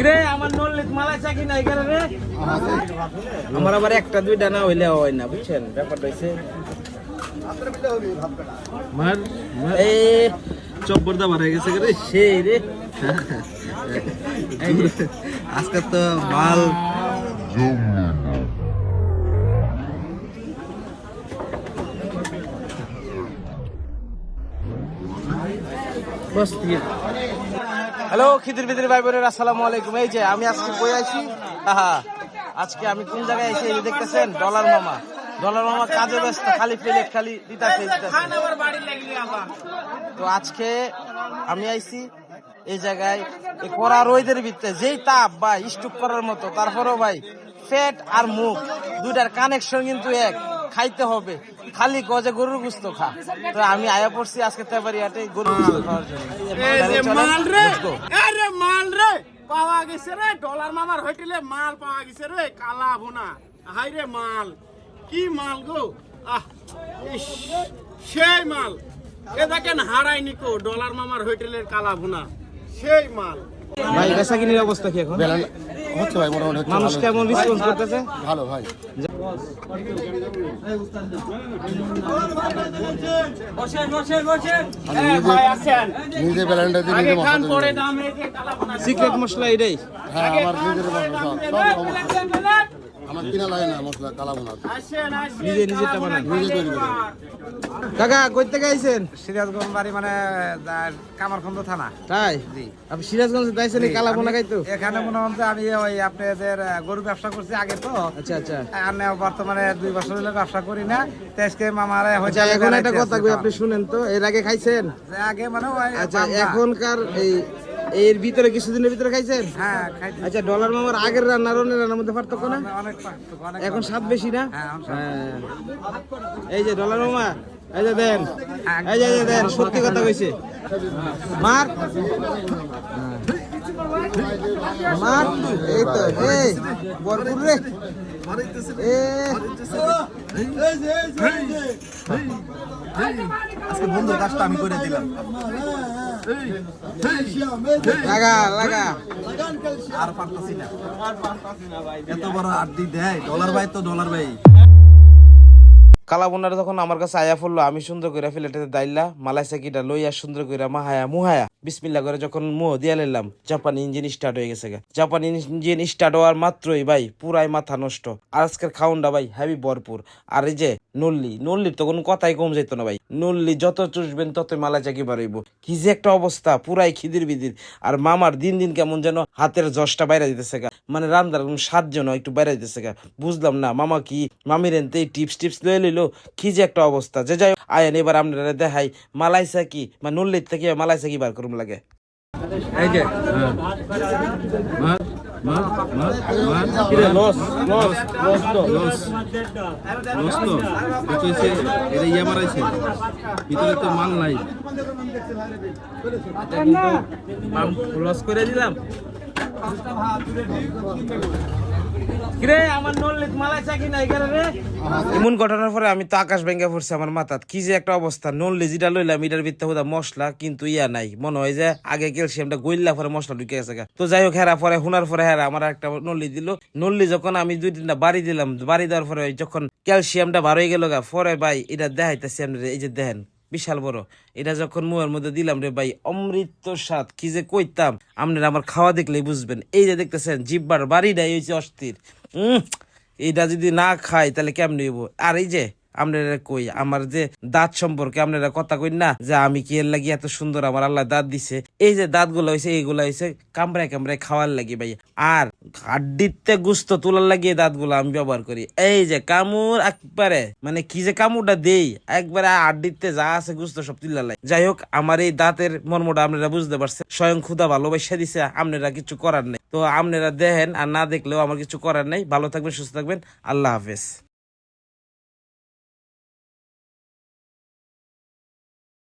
কিরে আমার নল্লিত মালাই চাকি নাই কেন রে? আমার আবার একটা দুইটা না হইলে হয় না বুঝছেন? ব্যাপারটা হইছে। মার এই চব্বর দা গেছে রে সেই রে। আজকে তো মাল হ্যালো, খিদির বিদির ভাই বোনের আসসালামু আলাইকুম। এই যে, আমি আজকে বই আছি আহা, আজকে আমি কোন জায়গায় এই দেখতেছেন? ডলার মামা। ডলার মামা কাজে ব্যস্ত, খালি প্লেট খালি দিতাছে তো আজকে আমি আইছি এই জায়গায় এই কড়া রোদের ভিতরে, যেই তাপ বা স্টুপ করার মতো। তারপরেও ভাই পেট আর মুখ, দুইটার কানেকশন কিন্তু এক। খাইতে হবে। খালি গজে গরুর গুস্ত খা। তো আমি আয়া পড়ছি আজকে তেবারিয়াতে গরুর গুস্ত খাওয়ার জন্য। মাল রে আরে মাল রে পাওয়া গেছে রে ডলার মামার হোটেলে মাল পাওয়া গেছে রে কালা ভুনা। হাই রে মাল কি মাল গো? আহ সেই মাল। এ দেখেন হারাই নিকো ডলার মামার হোটেলের কালা ভুনা। সেই মাল। ভাই অবস্থা কি এখন? হচ্ছে ভাই মোটামুটি হচ্ছে মানুষ কেমন রেসপন্স করতেছে? ভালো ভাই। হ্যাঁ, ভাই আছেন নিজে ব্যালেন্ডার দিয়ে নিজে মশলা সিক্রেট মশলা এটাই। হ্যাঁ আমার নিজের মশলা। সব সব আমার- আমার কিনা লাগে না মশলা কালা বোনা আসেন আসেন। নিজে নিজেরটা বানান। নিজে তৈরি করি। কাকা কই থেকে আইছেন? সিরাজগঞ্জ বাড়ি মানে কামারখন্দ থানা। তাই? আপনি সিরাজগঞ্জ যাইছেন এই কালা বোনা খাইতো? এখানে মনে হচ্ছে আমি ওই আপনাদের গরু ব্যবসা করছি আগে তো। আচ্ছা আচ্ছা। আমি বর্তমানে দুই বছর হলে ব্যবসা করি না। তেজকে মামারে আচ্ছা এখন একটা কথা কই আপনি শুনেন তো এর আগে খাইছেন? আগে মানে আচ্ছা এখনকার এই এর ভিতরে কিছুদিনের ভিতরে খাইছেন? হ্যাঁ আচ্ছা ডলার মামার আগের রান্নার অন্য রান্নার মধ্যে পার্থক্য না? এখন স্বাদ বেশি না? হ্যাঁ, হ্যাঁ। এই যে ডলার মামা এই যে দেন। এই যে দেন সত্যি কথা কইছে। মার। মার এই তো এই বরপুর রে। আজকে বন্ধু কাজটা আমি করে দিলাম। লাগা লাগা। আর পারতাছি না। এত বড় আড্ডি দেয় ডলার ভাই তো ডলার ভাই। কালা বোনার যখন আমার কাছে আয়া পড়ল আমি সুন্দর করে ফেলে দাইলা মালাইসা কিটা লইয়া সুন্দর করে মাহায়া মুহায়া বিসমিল্লা করে যখন মুহ দিয়া লাইলাম, জাপানি ইঞ্জিন স্টার্ট হয়ে গেছে। জাপানি ইঞ্জিন স্টার্ট হওয়ার মাত্রই ভাই পুরাই মাথা নষ্ট। আর আজকের খাউনটা ভাই হেভি ভরপুর। আর এই যে নল্লি, নল্লির তো কোনো কথাই কম যেত না ভাই। নল্লি যত চুষবেন ততই মালাই চাকি বাড়াইব কি যে একটা অবস্থা, পুরাই খিদির বিদির। আর মামার দিন দিন কেমন যেন হাতের জশটা বাইরে দিতেছে গা। মানে রান্দার কোন স্বাদ যেন একটু বাইরে দিতেছে গা। বুঝলাম না, মামা কি মামির এনতে টিপস টিপস লয়ে লইলো? কি যে একটা অবস্থা। যে যাই আয়েন এবার আপনারা দেখাই মালাইসা কি বা নল্লির থেকে মালাইসা কি বার করুম লাগে। এই যে ইয়া ভিতরে তো মাল নাই। লস করে দিলাম। এমন ঘটনার পরে আমি তো আকাশ ভেঙ্গে পড়ছি আমার মাথাত। কি যে একটা অবস্থা। নল্লি যেটা লইলাম, এটার ভিতরে হুদা মশলা কিন্তু ইয়া নাই। মনে হয় যে আগে ক্যালসিয়ামটা গইল্লা পরে মশলা ঢুকে গেছে। তো যাই হোক, হেরা পরে, হুনার পরে হেরা আমার একটা নল্লি দিল। নল্লি যখন আমি দুই তিনটা বাড়ি দিলাম, বাড়ি দেওয়ার পরে যখন ক্যালসিয়ামটা বার হয়ে গেল গা, পরে ভাই এটা দেখাইতেছি এই যে দেখেন। বিশাল বড়। এটা যখন মুহের মধ্যে দিলাম রে ভাই অমৃত স্বাদ কি যে কইতাম। আপনারা আমার খাওয়া দেখলেই বুঝবেন। এই যে দেখতেছেন, জিব্বার বাড়িটাই হয়েছে অস্থির। এইটা যদি না খাই তাহলে কেমনি হইব? আর এই যে আপনারা কই, আমার যে দাঁত সম্পর্কে আপনারা কথা কই না, যে আমি কি এর লাগি এত সুন্দর আমার আল্লাহ দাঁত দিছে। এই যে হয়েছে এইগুলা হয়েছে কামড়ায় কামড়ায় খাওয়ার লাগি ভাই আর হাড্ডিতে গুস্ত তোলার লাগিয়ে আমি ব্যবহার করি। এই যে একবারে মানে কি যে কামড়টা দেই, একবারে হাড্ডিতে যা আছে গুস্ত সব তুলার লাগে যাই হোক, আমার এই দাঁতের মর্মটা আপনারা বুঝতে পারছেন। স্বয়ং ক্ষুদা ভালোবাসা দিছে, আপনারা কিছু করার নেই। তো আপনারা দেখেন আর না দেখলেও আমার কিছু করার নেই। ভালো থাকবেন, সুস্থ থাকবেন। আল্লাহ হাফেজ।